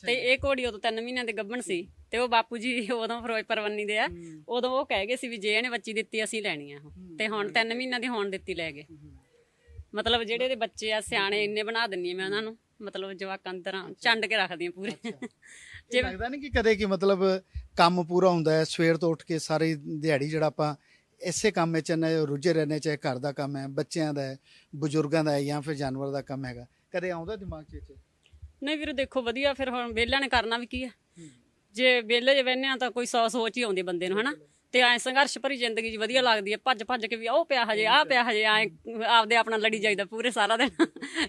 ਤੇ ਇਹ ਘੋੜੀ ਉਦੋਂ 3 ਮਹੀਨਿਆਂ ਦੇ ਗੱਭਣ ਸੀ ਤੇ ਉਹ ਬਾਪੂ ਜੀ (laughs) ਉਦੋਂ ਫਿਰੋਜ਼ਪੁਰ ਵੰਨੀ ਦੇ ਆ। ਉਦੋਂ ਉਹ ਕਹਿ ਗਏ ਸੀ ਵੀ ਜੇ ਇਹਨੇ ਬੱਚੀ ਦਿੱਤੀ ਅਸੀਂ ਲੈਣੀ ਆ ਤੇ ਹੁਣ 3 ਮਹੀਨਿਆਂ ਦੀ ਹੋਣ ਦਿੱਤੀ ਲੈ ਗਏ ਮਤਲਬ ਜਿਹੜੇ ਇਹਦੇ ਬੱਚੇ ਆ ਸਿਆਣੇ ਇੰਨੇ ਬਣਾ ਦਿੰਨੀ ਆ ਮੈਂ ਉਹਨਾਂ ਨੂੰ। ਮਤਲਬ ਜਵਾਕਾਂ ਦੀ ਤਰ੍ਹਾਂ ਚੰਡ ਕੇ ਰੱਖਦੀ ਆ ਪੂਰੇ (laughs) ਇਹ ਲੱਗਦਾ ਨਹੀਂ ਕਿ ਕਦੇ ਕਿ ਮਤਲਬ ਕੰਮ ਪੂਰਾ ਹੁੰਦਾ ਹੈ ਸਵੇਰ ਤੋਂ ਉੱਠ ਕੇ ਸਾਰੀ ਦਿਹਾੜੀ ਜਿਹੜਾ ਆਪਾਂ ਇਸੇ ਕੰਮ ਵਿੱਚ ਨਾ ਰੁੱਝੇ ਰਹਿੰਦੇ ਚਾਹੇ ਘਰ ਦਾ ਕੰਮ ਹੈ ਬੱਚਿਆਂ ਦਾ ਹੈ ਬਜ਼ੁਰਗਾਂ ਦਾ ਹੈ ਜਾਂ ਫਿਰ ਜਾਨਵਰ ਦਾ ਕੰਮ ਹੈਗਾ ਕਦੇ ਆਉਂਦਾ ਦਿਮਾਗ 'ਚ ਇਹ 'ਚ? ਨਹੀਂ ਵੀਰ ਦੇਖੋ ਵਧੀਆ ਫਿਰ ਹੁਣ ਵਿਹਲਿਆਂ ਨੇ ਕਰਨਾ ਵੀ ਕੀ ਆ? ਜੇ ਵਿਹਲੇ ਜੇ ਬਹਿੰਦੇ ਆ ਤਾਂ ਕੋਈ ਸੌ ਸੋਚ ਹੀ ਆਉਂਦੀ ਬੰਦੇ ਨੂੰ ਹਨਾ? ਤੇ ਐ ਸੰਘਰਸ਼ ਭਰੀ ਜ਼ਿੰਦਗੀ ਜੀ ਵਧੀਆ ਲੱਗਦੀ ਹੈ ਭੱਜ ਭੱਜ ਕੇ ਵੀ ਉਹ ਪਿਆ ਹਜੇ ਆਹ ਪਿਆ ਹਜੇ ਐ ਆਪਦੇ ਆਪਣਾ ਲੜੀ ਜਾਈਦਾ ਪੂਰੇ ਸਾਰਾ ਦਿਨ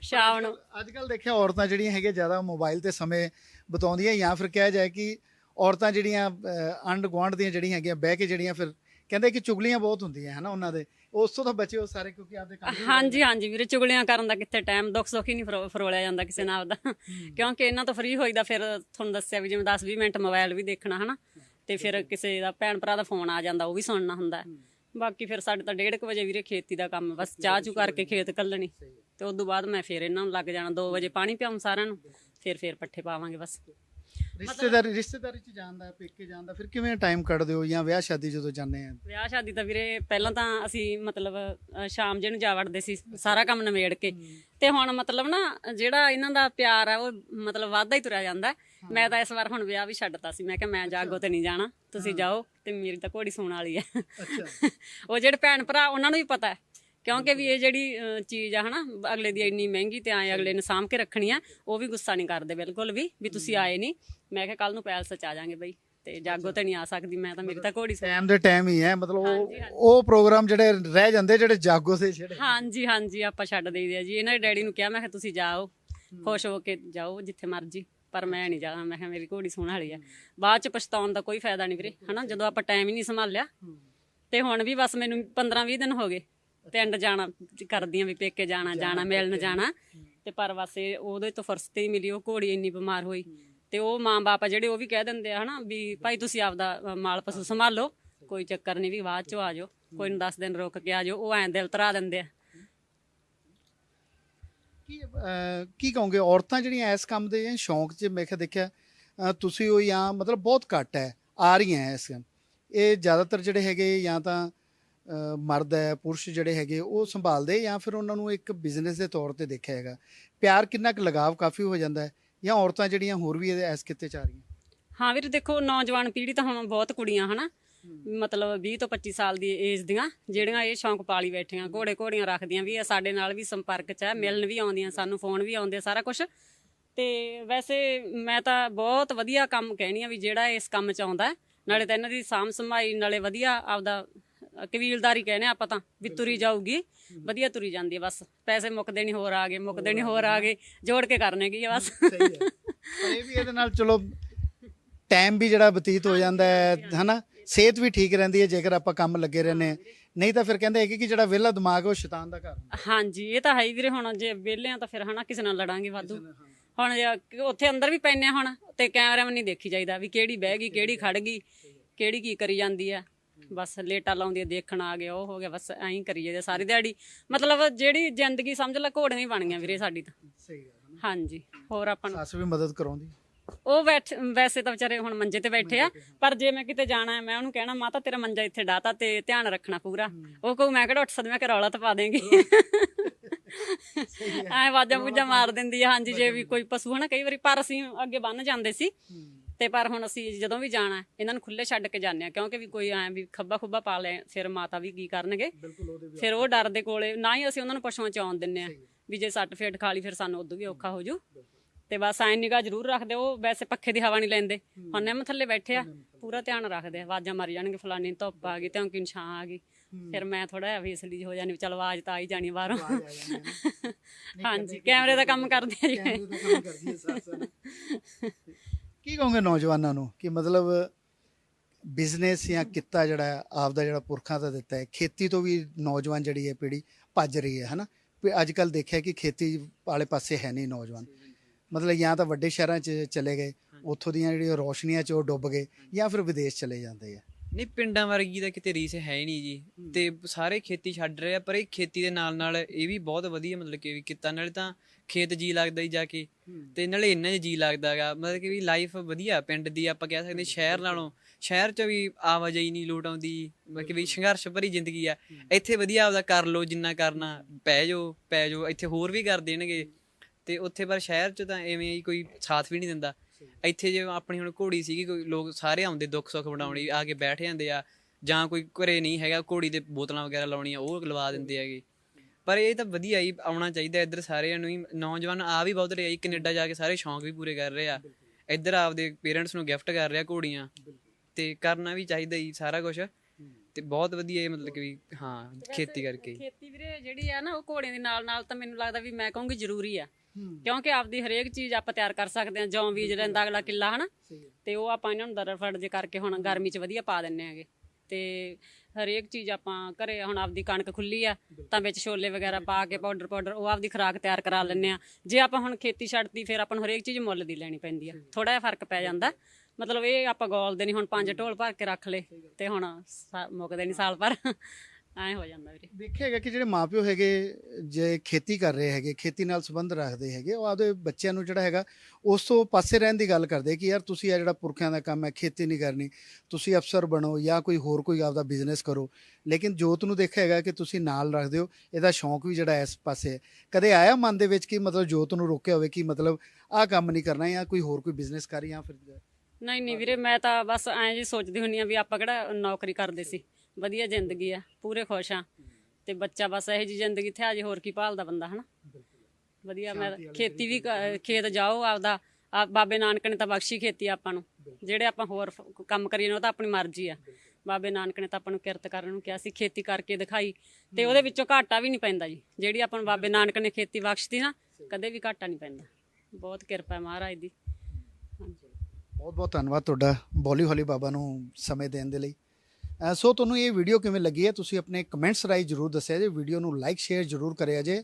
ਸ਼ਾਮ ਨੂੰ। ਅੱਜ ਕੱਲ ਦੇਖਿਆ ਔਰਤਾਂ ਜਿਹੜੀਆਂ ਹੈਗੀਆਂ ਜ਼ਿਆਦਾ ਮੋਬਾਈਲ ਤੇ ਸਮੇਂ ਬਿਤਾਉਂਦੀਆਂ ਜਾਂ ਫਿਰ ਕਿਹਾ ਜਾਏ ਕਿ ਔਰਤਾਂ ਜਿਹੜੀਆਂ ਅਹ, ਅੰਡ ਗੁਆਂਢ ਦੀਆਂ ਜਿਹੜੀਆਂ ਹੈਗੀਆਂ ਬਹਿ ਕੇ ਜਿਹੜੀਆਂ ਫਿਰ ਕਹਿੰਦੇ ਕਿ ਚੁਗਲੀਆਂ ਬਹੁਤ ਹੁੰਦੀਆਂ ਹਨਾ ਉਹਨਾਂ ਦੇ। ਉਸ ਤੋਂ ਤਾਂ ਬਚੇ ਹੋ ਸਾਰੇ ਕਿਉਂਕਿ ਆਪਦੇ ਕੰਮ ਹਾਂਜੀ ਹਾਂਜੀ ਵੀਰੇ ਚੁਗਲੀਆਂ ਕਰਨ ਦਾ ਕਿੱਥੇ ਟਾਈਮ ਦੁੱਖ ਸੁੱਖ ਹੀ ਨਹੀਂ ਫਰੋ- ਫਰੋਲਿਆ ਜਾਂਦਾ ਕਿਸੇ ਨਾਲ ਦਾ ਕਿਉਂਕਿ ਇਹਨਾਂ ਤੋਂ ਫ੍ਰੀ ਹੋਈਦਾ ਫਿਰ ਤੁਹਾਨੂੰ ਦੱਸਿਆ ਵੀ ਜਿਵੇਂ 10 20 ਮਿੰਟ ਮੋਬਾਈਲ ਵੀ ਦੇਖਣਾ ਹਨਾ ਤੇ ਫਿਰ ਕਿਸੇ ਦਾ ਭੈਣ ਭਰਾ ਦਾ ਫੋਨ ਆ ਜਾਂਦਾ ਉਹ ਵੀ ਸੁਣਨਾ ਹੁੰਦਾ। ਬਾਕੀ ਫਿਰ ਸਾਡੇ ਤਾਂ 1:30 ਵਜੇ ਵੀਰੇ ਖੇਤੀ ਦਾ ਕੰਮ ਬਸ ਚਾਹ ਚੂ ਕਰਕੇ ਖੇਤ ਕੱਲਣੀ ਤੇ ਉਸ ਤੋਂ ਬਾਅਦ ਮੈਂ ਫਿਰ ਇਹਨਾਂ ਨੂੰ ਲੱਗ ਜਾਣਾ 2 ਵਜੇ ਪਾਣੀ ਪਿਆਉਂ ਸਾਰਿਆਂ ਨੂੰ ਫਿਰ ਫਿਰ ਪੱਠੇ ਪਾਵਾਂਗੇ ਬਸ। ਰਿਸ਼ਤੇਦਾਰੀ ਰਿਸ਼ਤੇਦਾਰੀ ਚ ਜਾਂਦਾ ਪੇਕੇ ਜਾਂਦਾ ਫਿਰ ਕਿਵੇਂ ਟਾਈਮ ਕੱਢਦੇ ਹੋ ਜਾਂ ਵਿਆਹ ਸ਼ਾਦੀ ਜਦੋਂ ਜਾਂਦੇ ਆ? ਵਿਆਹ ਸ਼ਾਦੀ ਤਾਂ ਵੀਰੇ ਪਹਿਲਾਂ ਤਾਂ ਅਸੀਂ ਮਤਲਬ ਸ਼ਾਮ ਜੇ ਨੂੰ ਜਾ ਵੜਦੇ ਸੀ ਸਾਰਾ ਕੰਮ ਨਿਬੇੜ ਕੇ। ਤੇ ਹੁਣ ਮਤਲਬ ਨਾ ਜਿਹੜਾ ਇਹਨਾਂ ਦਾ ਪਿਆਰ ਆ ਉਹ ਮਤਲਬ ਵਾਧਾ ਹੀ ਤੁਰਿਆ ਜਾਂਦਾ। ਮੈਂ ਤਾਂ ਇਸ ਵਾਰ ਹੁਣ ਵਿਆਹ ਵੀ ਛੱਡਤਾ ਸੀ। ਮੈਂ ਕਿਹਾ ਮੈਂ ਜਾਗੋ ਤੇ ਨਹੀਂ ਜਾਣਾ। ਤੁਸੀਂ ਜਾਓ ਤੇ ਮੇਰੀ ਤਾਂ ਘੋੜੀ ਸੂਣ ਵਾਲੀ ਅੱਛਾ। (laughs) ਉਹ ਜਿਹੜੇ ਭੈਣ ਭਰਾ ਉਹਨਾਂ ਨੂੰ ਵੀ ਪਤਾ ਹੈ। ਕਿਉਂਕਿ ਵੀ ਇਹ ਜਿਹੜੀ ਅ, ਚੀਜ਼ ਆ ਹਨਾ ਅਗਲੇ ਦੀ ਇੰਨੀ ਮਹਿੰਗੀ ਤੇ ਆਏ ਅਗਲੇ ਨੇ ਸਾਂਭ ਕੇ ਰੱਖਣੀ ਆ ਉਹ ਵੀ ਗੁੱਸਾ ਨਹੀਂ ਕਰਦੇ ਬਿਲਕੁਲ ਵੀ ਵੀ ਤੁਸੀਂ ਆਏ ਨਹੀਂ। ਮੈਂ ਕਿਹਾ ਕੱਲ ਨੂੰ ਪੈਲਸ ਚ ਆ ਜਾਾਂਗੇ ਬਈ ਤੇ ਜਾਗੋ ਤੇ ਨਹੀਂ ਆ ਸਕਦੀ ਮੈਂ ਤਾਂ ਮੇਰੀ ਤਾਂ ਘੋੜੀ ਟਾਈਮ ਦੇ ਟਾਈਮ ਹੀ ਹੈ ਮਤਲਬ ਉਹ ਹਾਂਜੀ, ਹਾਂਜੀ। ਉਹ ਪ੍ਰੋਗਰਾਮ ਜਿਹੜੇ ਰਹਿ ਜਾਂਦੇ ਜਿਹੜੇ ਜਾਗੋ ਦੇ ਜਿਹੜੇ। ਹਾਂਜੀ ਹਾਂਜੀ ਆਪਾਂ ਛੱਡ ਦੇਈਦੇ ਆ ਜੀ। ਇਹਨਾਂ ਦੇ ਡੈਡੀ ਨੂੰ ਕਿਹਾ ਮੈਂ ਕਿਹਾ ਤੁਸੀਂ ਜਾਓ ਖੁਸ਼ ਹੋ ਕੇ ਜਾਓ ਜਿੱਥੇ ਮਰਜ਼ੀ ਪਰ ਮੈਂ ਨਹੀਂ ਜਾਣਾ ਮੈਂ ਕਿਹਾ ਮੇਰੀ ਘੋੜੀ ਸੋਹਣ ਵਾਲੀ ਆ। ਬਾਅਦ ਚ ਪਛਤਾਉਣ ਦਾ ਕੋਈ ਫਾਇਦਾ ਨਹੀਂ ਵੀਰੇ ਹਨਾ? ਜਦੋਂ ਆਪਾਂ ਟਾਈਮ ਹੀ ਨਹੀਂ ਸੰਭਾਲਿਆ। ਤੇ ਹੁਣ ਵੀ ਬਸ ਮੈਨੂੰ 15 20 ਦਿਨ ਹੋ ਗਏ। ਪਿੰਡ ਜਾਣਾ ਕਰਦੀਆਂ ਵੀ ਪੇਕੇ ਜਾਣਾ ਜਾਣਾ ਮਿਲਣ ਜਾਣਾ। ਤੇ ਪਰ ਇਹ ਉਹਦੇ ਤੋਂ ਫੁਰਸਤ ਹੀ ਮਿਲੀ ਉਹ ਘੋੜੀ ਇੰਨੀ ਬਿਮਾਰ ਹੋਈ। ਤੇ ਉਹ ਮਾਂ-ਬਾਪ ਜਿਹੜੇ ਉਹ ਵੀ ਕਹਿ ਦਿੰਦੇ ਆ ਹਨਾ ਵੀ ਭਾਈ ਤੁਸੀਂ ਆਪਦਾ ਮਾਲ ਪਸ਼ੂ ਸੰਭਾਲੋ ਕੋਈ ਚੱਕਰ ਨਹੀਂ ਵੀ ਬਾਅਦ ਚੋਂ ਆ ਜਾਓ ਕੋਈ ਨੂੰ 10 ਦਿਨ ਰੁਕ ਕੇ ਆ ਜਾਓ ਉਹ ਐਂ ਦਿਲ ਧਰਾ ਦਿੰਦੇ ਆ। ਕੀ ਕੀ ਕਹੋਗੇ? ਔਰਤਾਂ ਜਿਹੜੀਆਂ ਇਸ ਕੰਮ ਦੇ ਜਾਂ ਸ਼ੌਂਕ 'ਚ ਮੈਂ ਕਿਹਾ ਦੇਖਿਆ ਤੁਸੀਂ ਉਹ ਜਾਂ ਮਤਲਬ ਬਹੁਤ ਘੱਟ ਹੈ ਆ ਰਹੀਆਂ ਇਸ ਕੰਮ। ਇਹ ਜ਼ਿਆਦਾਤਰ ਜਿਹੜੇ ਹੈਗੇ ਜਾਂ ਤਾਂ ਮਰਦ ਹੈ ਪੁਰਸ਼ ਜਿਹੜੇ ਹੈਗੇ ਉਹ ਸੰਭਾਲਦੇ ਜਾਂ ਫਿਰ ਉਹਨਾਂ ਨੂੰ ਇੱਕ ਬਿਜ਼ਨਸ ਦੇ ਤੌਰ ਤੇ ਦੇਖਿਆ ਹੈਗਾ। ਪਿਆਰ ਕਿੰਨਾ ਕੁ ਲਗਾਵ ਕਾਫੀ ਹੋ ਜਾਂਦਾ ਹੈ ਜਾਂ ਔਰਤਾਂ ਜਿਹੜੀਆਂ ਹੋਰ ਵੀ ਇਸ ਕਿੱਤੇ ਚ ਆ ਰਹੀਆਂ? ਹਾਂ ਵੀਰ ਦੇਖੋ ਨੌਜਵਾਨ ਪੀੜ੍ਹੀ ਤਾਂ ਹੁਣ ਬਹੁਤ ਕੁੜੀਆਂ ਹਨਾ? ਮਤਲਬ 20 ਤੋਂ 25 ਸਾਲ ਦੀ ਏਜ ਦੀਆਂ ਜਿਹੜੀਆਂ ਇਹ ਸ਼ੌਂਕ ਪਾਲੀ ਬੈਠੀਆਂ ਘੋੜੇ ਘੋੜੀਆਂ ਰੱਖਦੀਆਂ ਵੀ ਸਾਡੇ ਨਾਲ ਵੀ ਸੰਪਰਕ 'ਚ ਹੈ ਮਿਲਣ ਵੀ ਆਉਂਦੀਆਂ ਸਾਨੂੰ ਫੋਨ ਵੀ ਆਉਂਦੇ ਸਾਰਾ ਕੁਝ ਤੇ ਵੈਸੇ ਮੈਂ ਤਾਂ ਬਹੁਤ ਵਧੀਆ ਕੰਮ ਕਹਿਣੀ ਆ ਵੀ ਜਿਹੜਾ ਇਸ ਕੰਮ 'ਚ ਆਉਂਦਾ। ਨਾਲੇ ਤਾਂ ਇਹਨਾਂ ਦੀ ਸਾਂਭ ਸੰਭਾਈ ਨਾਲੇ ਵਧੀਆ ਆਪਦਾ ਕਬੀਲਦਾਰੀ ਕਹਿੰਦੇ ਆਪਾਂ ਤਾਂ ਵੀ ਤੁਰੀ ਜਾਊਗੀ। ਵਧੀਆ ਤੁਰੀ ਜਾਂਦੀ ਹੈ ਬਸ। ਪੈਸੇ ਮੁੱਕਦੇ ਨਹੀਂ ਹੋਰ ਆ ਗਏ ਮੁੱਕਦੇ ਨਹੀਂ ਹੋਰ ਆ ਗਏ। ਜੋੜ ਕੇ ਕਰਨੇ ਕੀ ਆ ਬਸ। ਸਹੀ ਹੈ। ਪਰ ਇਹ ਵੀ ਇਹਦੇ ਨਾਲ ਚਲੋ ਟਾਈਮ ਵੀ ਜਿਹੜਾ ਬਤੀਤ ਹੋ ਜਾਂਦਾ ਹੈ ਹਨਾ? ਸਿਹਤ ਵੀ ਠੀਕ ਰਹਿੰਦੀ ਹੈ ਜੇਕਰ ਆਪਾਂ ਕੰਮ ਲੱਗੇ ਰਹਿੰਦੇ ਹਾਂ। ਨਹੀਂ ਤਾਂ ਫਿਰ ਕਹਿੰਦੇ ਕਿ ਜਿਹੜਾ ਵਿਹਲਾ ਦਿਮਾਗ ਹੈ ਉਹ ਸ਼ੈਤਾਨ ਦਾ ਘਰ ਹਾਂਜੀ ਇਹ ਤਾਂ ਹੈ ਹੀ ਵੀਰੇ ਹੁਣ ਜੇ ਵਿਹਲੇ ਆ ਤਾਂ ਫਿਰ ਹਨਾ ਕਿਸੇ ਨਾਲ ਲੜਾਂਗੇ ਵਾਧੂ। ਹੁਣ ਉੱਥੇ ਅੰਦਰ ਵੀ ਪੈਨੇ ਹੁਣ ਤੇ ਕੈਮਰਾ ਨਹੀਂ ਦੇਖੀ ਜਾਈਦਾ ਵੀ ਕਿਹੜੀ ਬਹਿ ਗਈ ਕਿਹੜੀ ਖੜ ਗਈ ਕਿਹੜੀ ਕੀ ਕਰੀ ਜਾਂਦੀ ਆ ਬਸ ਲੇਟਾ ਲਾਉਂਦੀ ਦੇਖਣ ਆ ਗਿਆ ਉਹ ਹੋ ਗਿਆ ਬਸ ਐਂ ਹੀ ਕਰੀ ਜਾਂਦੇ ਸਾਰੀ ਦਿਹਾੜੀ। ਮਤਲਬ ਜਿਹੜੀ ਜ਼ਿੰਦਗੀ ਸਮਝ ਲੈ ਘੋੜੇ ਨਹੀਂ ਬਣ ਗਈਆਂ ਵੀਰੇ ਸਾਡੀ ਤਾਂ। ਸਹੀ ਗੱਲ ਹਾਂਜੀ ਹੋਰ ਆਪਾਂ ਨੂੰ ਸੱਸ ਵੀ ਮਦਦ ਕਰਾਉਂਦੀ। ਉਹ ਬੈਠ ਵੈਸੇ ਤਾਂ ਵਿਚਾਰੇ ਹੁਣ ਮੰਜੇ ਤੇ ਬੈਠੇ ਆ ਪਰ ਜੇ ਮੈਂ ਕਿਤੇ ਜਾਣਾ ਹੈ ਮੈਂ ਉਹਨੂੰ ਕਹਿਣਾ ਮਾਤਾ ਤੇਰਾ ਮੰਜਾ ਇੱਥੇ ਡਾਤਾ ਤੇ ਧਿਆਨ ਰੱਖਣਾ ਪੂਰਾ। ਉਹ ਕਹੂ ਮੈਂ ਕਿਹੜਾ ਉੱਠ ਸਕਦੀ ਮੈਂ ਕਿ ਰੌਲਾ ਤਾਂ ਪਾ ਦੇਂਗੀ। ਐ ਵਾਜਾ ਬੂਜਾ ਮਾਰ ਦਿੰਦੀ ਆ ਹਾਂਜੀ ਜੇ ਵੀ ਕੋਈ ਪਸ਼ੂ ਹਨਾ ਕਈ ਵਾਰੀ ਪਰ ਅਸੀਂ ਅੱਗੇ ਬੰਨ ਜਾਂਦੇ ਸੀ। ਤੇ ਪਰ ਹੁਣ ਅਸੀਂ ਜਦੋਂ ਵੀ ਜਾਣਾ ਇਹਨਾਂ ਨੂੰ ਖੁੱਲੇ ਛੱਡ ਕੇ ਜਾਂਦੇ ਆ ਕਿਉਂਕਿ ਵੀ ਕੋਈ ਐ ਵੀ ਖੱਬਾ ਖੁੱਬਾ ਪਾ ਲੈ ਫਿਰ ਮਾਤਾ ਵੀ ਕੀ ਕਰਨਗੇ? ਫਿਰ ਉਹ ਡਰ ਦੇ ਕੋਲੇ ਨਾ ਹੀ ਅਸੀਂ ਉਹਨਾਂ ਨੂੰ ਪਸ਼ੂਆਂ ਚ ਆਉਣ ਦਿੰਨੇ ਆ ਵੀ ਜੇ ਸੱਟ ਫੇਟ ਖਾ ਲਈ ਫਿਰ ਸਾਨੂੰ ਉਦੋਂ ਵੀ ਔਖਾ ਹੋ ਜੂ। ਤੇ ਬਸ ਐਂ ਨਿਗਾਹ ਜ਼ਰੂਰ ਰੱਖਦੇ ਉਹ ਵੈਸੇ ਪੱਖੇ ਦੀ ਹਵਾ ਨਹੀਂ ਲੈਂਦੇ। ਹੁਣ ਨਿੰਮ ਥੱਲੇ ਬੈਠੇ ਆ ਪੂਰਾ ਧਿਆਨ ਰੱਖਦੇ ਆ ਆਵਾਜ਼ਾਂ ਮਾਰੀ ਜਾਣਗੇ ਫਲਾਨੀ ਧੁੱਪ ਆ ਗਈ ਤੇ ਅੰਕਿਨ ਛਾਂ ਆ ਗਈ। ਫਿਰ ਮੈਂ ਥੋੜਾ ਜਿਹਾ ਵੇਸਲੀ ਹੋ ਜਾਣੀ ਵੀ ਚਲ ਆਵਾਜ਼ ਤਾਂ ਆ ਹੀ ਜਾਣੀ ਬਾਹਰੋਂ। (laughs) ਹਾਂਜੀ ਕੈਮਰੇ ਦਾ ਕੰਮ ਕਰਦੇ ਆ ਜੀ। (laughs) ਕੀ ਕਹੋਗੇ ਨੌਜਵਾਨਾਂ ਨੂੰ? ਕਿ ਮਤਲਬ ਬਿਜ਼ਨਸ ਜਾਂ ਕਿੱਤਾ ਜਿਹੜਾ ਹੈ, ਆਪ ਦਾ ਜਿਹੜਾ ਪੁਰਖਾਂ ਦਾ ਦਿੱਤਾ ਹੈ ਖੇਤੀ ਤੋਂ ਵੀ ਨੌਜਵਾਨ ਜਿਹੜੀ ਹੈ ਪੀੜ੍ਹੀ ਭੱਜ ਰਹੀ ਹੈ ਹਨਾ? ਵੀ ਅੱਜ ਕੱਲ ਦੇਖਿਆ ਕਿ ਖੇਤੀ ਵਾਲੇ ਪਾਸੇ ਹੈ ਨਹੀਂ ਨੌਜਵਾਨ। ਮਤਲਬ ਜਾਂ ਤਾਂ ਵੱਡੇ ਸ਼ਹਿਰਾਂ 'ਚ ਚਲੇ ਗਏ ਉੱਥੋਂ ਦੀਆਂ ਜਿਹੜੀਆਂ ਰੋਸ਼ਨੀਆਂ 'ਚ ਉਹ ਡੁੱਬ ਗਏ ਜਾਂ ਫਿਰ ਵਿਦੇਸ਼ ਚਲੇ ਜਾਂਦੇ ਆ। ਨਹੀਂ ਪਿੰਡਾਂ ਵਰਗੀ ਤਾਂ ਕਿਤੇ ਰੀਸ ਹੈ ਨਹੀਂ ਜੀ। ਤੇ ਸਾਰੇ ਖੇਤੀ ਛੱਡ ਰਹੇ ਆ ਪਰ ਇਹ ਖੇਤੀ ਦੇ ਨਾਲ ਨਾਲ ਇਹ ਵੀ ਬਹੁਤ ਵਧੀਆ ਮਤਲਬ ਕਿ ਵੀ ਕੀਤਾ। ਨਾਲੇ ਤਾਂ ਖੇਤ ਜੀ ਲੱਗਦਾ ਹੀ ਜਾ ਕੇ ਤੇ ਨਾਲੇ ਇੰਨਾ ਜੀ ਲੱਗਦਾਗਾ ਮਤਲਬ ਕਿ ਵੀ ਲਾਈਫ ਵਧੀਆ ਪਿੰਡ ਦੀ ਆਪਾਂ ਕਹਿ ਸਕਦੇ ਸ਼ਹਿਰ ਨਾਲੋਂ। ਸ਼ਹਿਰ 'ਚ ਵੀ ਆਵਾਜਾਈ ਨਹੀਂ ਲੋਟ ਆਉਂਦੀ ਮਤਲਬ ਕਿ ਵੀ ਸੰਘਰਸ਼ ਭਰੀ ਜ਼ਿੰਦਗੀ ਆ। ਇੱਥੇ ਵਧੀਆ ਆਪਦਾ ਕਰ ਲਓ ਜਿੰਨਾ ਕਰਨਾ ਪੈ ਜਾਓ ਪੈ ਜਾਓ। ਇੱਥੇ ਹੋਰ ਵੀ ਕਰ ਦੇਣਗੇ। ਤੇ ਉੱਥੇ ਪਰ ਸ਼ਹਿਰ 'ਚ ਤਾਂ ਐਵੇਂ ਹੀ ਕੋਈ ਸਾਥ ਵੀ ਨਹੀਂ ਦਿੰਦਾ। ਇੱਥੇ ਜੇ ਆਪਣੀ ਹੁਣ ਘੋੜੀ ਸੀਗੀ ਕੋਈ ਲੋਕ ਸਾਰੇ ਆਉਂਦੇ ਦੁੱਖ ਸੁੱਖ ਵਡਾਉਣੀ ਆ ਕੇ ਬੈਠ ਜਾਂਦੇ ਆ ਜਾਂ ਕੋਈ ਘਰੇ ਨਹੀਂ ਹੈਗਾ ਘੋੜੀ ਦੇ ਬੋਤਲਾਂ ਵਗੈਰਾ ਲਾਉਣੀਆਂ ਉਹ ਲਵਾ ਦਿੰਦੇ ਹੈਗੇ। ਪਰ ਇਹ ਤਾਂ ਵਧੀਆ ਹੀ ਆਉਣਾ ਚਾਹੀਦਾ ਇੱਧਰ ਸਾਰਿਆਂ ਨੂੰ ਹੀ ਨੌਜਵਾਨ ਆ ਵੀ ਬਹੁਤ ਰਹੇ ਜੀ, ਕੈਨੇਡਾ ਜਾ ਕੇ ਸਾਰੇ ਸ਼ੌਂਕ ਵੀ ਪੂਰੇ ਕਰ ਰਹੇ। ਆ ਇੱਧਰ ਆਪਦੇ ਪੇਰੈਂਟਸ ਨੂੰ ਗਿਫਟ ਕਰ ਰਿਹਾ ਘੋੜੀਆਂ। ਤੇ ਕਰਨਾ ਵੀ ਚਾਹੀਦਾ ਹੀ ਸਾਰਾ ਕੁਝ ਤੇ ਬਹੁਤ ਵਧੀਆ ਇਹ ਮਤਲਬ ਕਿ ਵੀ ਹਾਂ ਖੇਤੀ ਕਰਕੇ। ਖੇਤੀ ਵੀਰੇ ਜਿਹੜੀ ਆ ਨਾ ਉਹ ਘੋੜਿਆਂ ਦੇ ਨਾਲ ਨਾਲ ਤਾਂ ਮੈਨੂੰ ਲੱਗਦਾ ਵੀ ਮੈਂ ਕਹੂੰਗੀ ਜ਼ਰੂਰੀ ਆ। ਕਿਉਂਕਿ ਆਪਦੀ ਹਰੇਕ ਚੀਜ਼ ਆਪਾਂ ਤਿਆਰ ਕਰ ਸਕਦੇ ਹਾਂ ਜੌਂ ਬੀਜ ਲੈਂਦਾ ਅਗਲਾ ਕਿੱਲਾ ਹਨਾ? ਤੇ ਉਹ ਆਪਾਂ ਇਹਨਾਂ ਨੂੰ ਦਰਫੜ ਜੇ ਕਰਕੇ ਹੁਣ ਗਰਮੀ 'ਚ ਵਧੀਆ ਪਾ ਦਿੰਨੇ ਆਗੇ ਤੇ ਹਰੇਕ ਚੀਜ਼ ਆਪਾਂ ਘਰੇ ਹੁਣ ਆਪਦੀ ਕਣਕ ਖੁੱਲੀ ਆ ਤਾਂ ਵਿੱਚ ਛੋਲੇ ਵਗੈਰਾ ਪਾ ਕੇ ਪਾਊਡਰ ਪਾਊਡਰ ਉਹ ਆਪਦੀ ਖੁਰਾਕ ਤਿਆਰ ਕਰਾ ਲੈਂਦੇ ਆ। ਜੇ ਆਪਾਂ ਹੁਣ ਖੇਤੀ ਛੱਡਤੀ ਫਿਰ ਆਪਾਂ ਨੂੰ ਹਰੇਕ ਚੀਜ਼ ਮੁੱਲ ਦੀ ਲੈਣੀ ਪੈਂਦੀ ਆ। ਥੋੜਾ ਜਿਹਾ ਫ਼ਰਕ ਪੈ ਜਾਂਦਾ। ਮਤਲਬ ਇਹ ਆਪਾਂ ਗੋਲਦੇ ਨਹੀਂ ਹੁਣ ਪੰਜ ਢੋਲ ਭਰ ਕੇ ਰੱਖ ਲਏ ਤੇ ਹੁਣ ਸਾ- ਮੁੱਕਦੇ ਨਹੀਂ ਸਾਲ ਭਰ। ਐ ਹੋ ਜਾਂਦਾ ਵੀਰੇ। ਦੇਖਿਆ ਹੈਗਾ ਕਿ ਜਿਹੜੇ ਮਾਪਿਓ ਹੈਗੇ ਜੇ ਖੇਤੀ ਕਰ ਰਹੇ ਹੈਗੇ ਖੇਤੀ ਨਾਲ ਸੰਬੰਧ ਰੱਖਦੇ ਹੈਗੇ ਉਹ ਆਪਦੇ ਬੱਚਿਆਂ ਨੂੰ ਜਿਹੜਾ ਹੈਗਾ ਉਸ ਤੋਂ ਪਾਸੇ ਰਹਿਣ ਦੀ ਗੱਲ ਕਰਦੇ ਕਿ ਯਾਰ ਤੁਸੀਂ ਇਹ ਜਿਹੜਾ ਪੁਰਖਿਆਂ ਦਾ ਕੰਮ ਹੈ ਖੇਤੀ ਨਹੀਂ ਕਰਨੀ ਤੁਸੀਂ ਅਫਸਰ ਬਣੋ ਜਾਂ ਕੋਈ ਹੋਰ ਕੋਈ ਆਪਦਾ ਬਿਜ਼ਨਸ ਕਰੋ। ਲੇਕਿਨ ਜੋਤ ਨੂੰ ਦੇਖਿਆ ਹੈਗਾ ਕਿ ਤੁਸੀਂ ਨਾਲ ਰੱਖਦੇ ਹੋ ਇਹਦਾ ਸ਼ੌਂਕ ਵੀ ਜਿਹੜਾ ਇਸ ਪਾਸੇ ਹੈ। ਕਦੇ ਆਇਆ ਮਨ ਦੇ ਵਿੱਚ ਕਿ ਮਤਲਬ ਜੋਤ ਨੂੰ ਰੋਕਿਆ ਹੋਵੇ ਕਿ ਮਤਲਬ ਆਹ ਕੰਮ ਨਹੀਂ ਕਰਨਾ ਜਾਂ ਕੋਈ ਹੋਰ ਕੋਈ ਬਿਜ਼ਨਸ ਕਰ ਜਾਂ ਫਿਰ ਨਹੀਂ ਨਹੀਂ ਵੀਰੇ ਮੈਂ ਤਾਂ ਬਸ ਐਂ ਜੀ ਸੋਚਦੀ ਹੁੰਨੀ ਆ ਵੀ ਆਪਾਂ ਕਿਹੜਾ ਨੌਕਰੀ ਕਰਦੇ ਸੀ। ਵਧੀਆ ਜ਼ਿੰਦਗੀ ਆ ਪੂਰੇ ਖੁਸ਼ ਆ। ਤੇ ਬੱਚਾ ਬਸ ਇਹੋ ਜੀ ਜ਼ਿੰਦਗੀ ਇੱਥੇ ਅਜੇ ਹੋਰ ਕੀ ਭਾਲਦਾ ਬੰਦਾ ਹਨਾ? ਵਧੀਆ ਮੈਂ ਖੇਤੀ ਵੀ ਕ- ਖੇਤ ਜਾਓ ਆਪਦਾ। ਆ ਬਾਬੇ ਨਾਨਕ ਨੇ ਤਾਂ ਬਖਸ਼ੀ ਖੇਤੀ ਆਪਾਂ ਨੂੰ। ਜਿਹੜੇ ਆਪਾਂ ਹੋਰ ਫ- ਕੰਮ ਕਰੀਏ ਨੇ ਉਹ ਤਾਂ ਆਪਣੀ ਮਰਜ਼ੀ ਆ। ਬਾਬੇ ਨਾਨਕ ਨੇ ਤਾਂ ਆਪਾਂ ਨੂੰ ਕਿਰਤ ਕਰਨ ਨੂੰ ਕਿਹਾ ਸੀ ਖੇਤੀ ਕਰਕੇ ਦਿਖਾਈ। ਤੇ ਉਹਦੇ ਵਿੱਚੋਂ ਘਾਟਾ ਵੀ ਨਹੀਂ ਪੈਂਦਾ ਜੀ। ਜਿਹੜੀ ਆਪਾਂ ਨੂੰ ਬਾਬੇ ਨਾਨਕ ਨੇ ਖੇਤੀ ਬਖਸ਼ਤੀ ਨਾ ਕਦੇ ਵੀ ਘਾਟਾ ਨਹੀਂ ਪੈਂਦਾ। ਬਹੁਤ ਕਿਰਪਾ ਹੈ ਮਹਾਰਾਜ ਦੀ। ਬਹੁਤ ਬਹੁਤ ਧੰਨਵਾਦ ਤੁਹਾਡਾ ਬੋਲੀ ਹੌਲੀ ਬਾਬਾ ਨੂੰ ਸਮੇਂ ਦੇਣ ਦੇ ਲਈ। ਸੋ ਤੁਹਾਨੂੰ ਇਹ ਵੀਡੀਓ ਕਿਵੇਂ ਲੱਗੀ ਹੈ? ਤੁਸੀਂ ਆਪਣੇ ਕਮੈਂਟਸ ਰਾਹੀਂ ਜਰੂਰ ਦੱਸਿਆ ਜੇ। ਵੀਡੀਓ ਨੂੰ ਲਾਈਕ ਸ਼ੇਅਰ ਜਰੂਰ ਕਰਿਆ ਜੇ।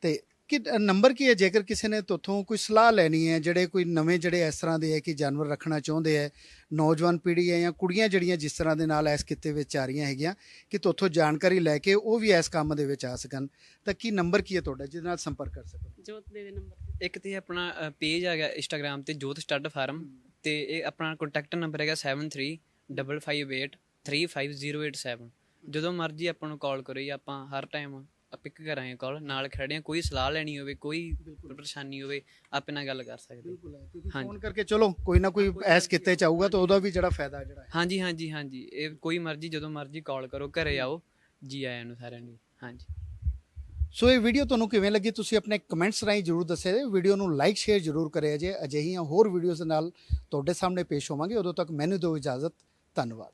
ਤੇ ਕਿ ਨੰਬਰ ਕੀ ਹੈ? ਜੇਕਰ ਕਿਸੇ ਨੇ ਤੁਹਾਥੋਂ ਕੋਈ ਸਲਾਹ ਲੈਣੀ ਹੈ ਜਿਹੜੇ ਕੋਈ ਨਵੇਂ ਜਿਹੜੇ ਇਸ ਤਰ੍ਹਾਂ ਦੇ ਹੈ ਕਿ ਜਾਨਵਰ ਰੱਖਣਾ ਚਾਹੁੰਦੇ ਹੈ ਨੌਜਵਾਨ ਪੀੜ੍ਹੀ ਹੈ ਜਾਂ ਕੁੜੀਆਂ ਜਿਹੜੀਆਂ ਜਿਸ ਤਰ੍ਹਾਂ ਦੇ ਨਾਲ ਇਸ ਕਿੱਤੇ ਵਿੱਚ ਆ ਰਹੀਆਂ ਹੈਗੀਆਂ ਕਿ ਤੁਹਾਥੋਂ ਜਾਣਕਾਰੀ ਲੈ ਕੇ ਉਹ ਵੀ ਇਸ ਕੰਮ ਦੇ ਵਿੱਚ ਆ ਸਕਣ ਤਾਂ ਕੀ ਨੰਬਰ ਕੀ ਹੈ ਤੁਹਾਡਾ ਜਿਹਦੇ ਨਾਲ ਸੰਪਰਕ ਕਰ ਸਕਣ? ਜੋਤ ਦੇ ਦੇ ਨੰਬਰ। ਇੱਕ ਤੇ ਆਪਣਾ ਪੇਜ ਹੈਗਾ ਇੰਸਟਾਗ੍ਰam ਤੇ ਜੋਤ ਸਟੱਡ ਫਾਰਮ ਤੇ ਇਹ ਆਪਣਾ ਕੰਟੈਕਟ ਨੰਬਰ ਹੈਗਾ 7355835087 ਜਦੋਂ ਮਰਜ਼ੀ ਆਪਾਂ ਨੂੰ ਕਾਲ ਕਰੋ ਜੀ ਆਪਾਂ ਹਰ ਟਾਈਮ ਪਿਕ ਕਰਾਂਗੇ ਕਾਲ ਨਾਲ ਖੜੇ ਹਾਂ ਕੋਈ ਸਲਾਹ ਲੈਣੀ ਹੋਵੇ ਕੋਈ ਪਰੇਸ਼ਾਨੀ ਹੋਵੇ ਆਪੇ ਨਾਲ ਗੱਲ ਕਰ ਸਕਦੇ ਹਾਂਜੀ। ਫੋਨ ਕਰਕੇ ਚਲੋ ਕੋਈ ਨਾ ਕੋਈ ਇਸ ਕਿੱਤੇ ਚ ਆਊਗਾ ਤਾਂ ਉਹਦਾ ਵੀ ਜਿਹੜਾ ਫਾਇਦਾ ਜਿਹੜਾ ਹੈ। ਹਾਂਜੀ ਹਾਂਜੀ ਹਾਂਜੀ। ਇਹ ਕੋਈ ਮਰਜ਼ੀ ਜਦੋਂ ਮਰਜ਼ੀ ਕਾਲ ਕਰੋ ਘਰੇ ਆਓ ਜੀ ਆਇਆਂ ਨੂੰ ਸਾਰਿਆਂ ਨੂੰ। ਹਾਂਜੀ। ਸੋ ਇਹ ਵੀਡੀਓ ਤੁਹਾਨੂੰ ਕਿਵੇਂ ਲੱਗੀ ਤੁਸੀਂ ਆਪਣੇ ਕਮੈਂਟਸ ਰਾਹੀਂ ਜਰੂਰ ਦੱਸਿਆ ਜੇ ਵੀਡੀਓ ਨੂੰ ਲਾਈਕ ਸ਼ੇਅਰ ਜਰੂਰ ਕਰਿਆ ਜੇ ਅਜਿਹੀਆਂ ਹੋਰ ਵੀਡੀਓਜ਼ ਨਾਲ ਤੁਹਾਡੇ ਸਾਹਮਣੇ ਪੇਸ਼ ਹੋਵਾਂਗੇ। ਉਦੋਂ ਤੱਕ ਮੈਨੂੰ ਦਿਓ ਇਜਾਜ਼ਤ। ਧੰਨਵਾਦ।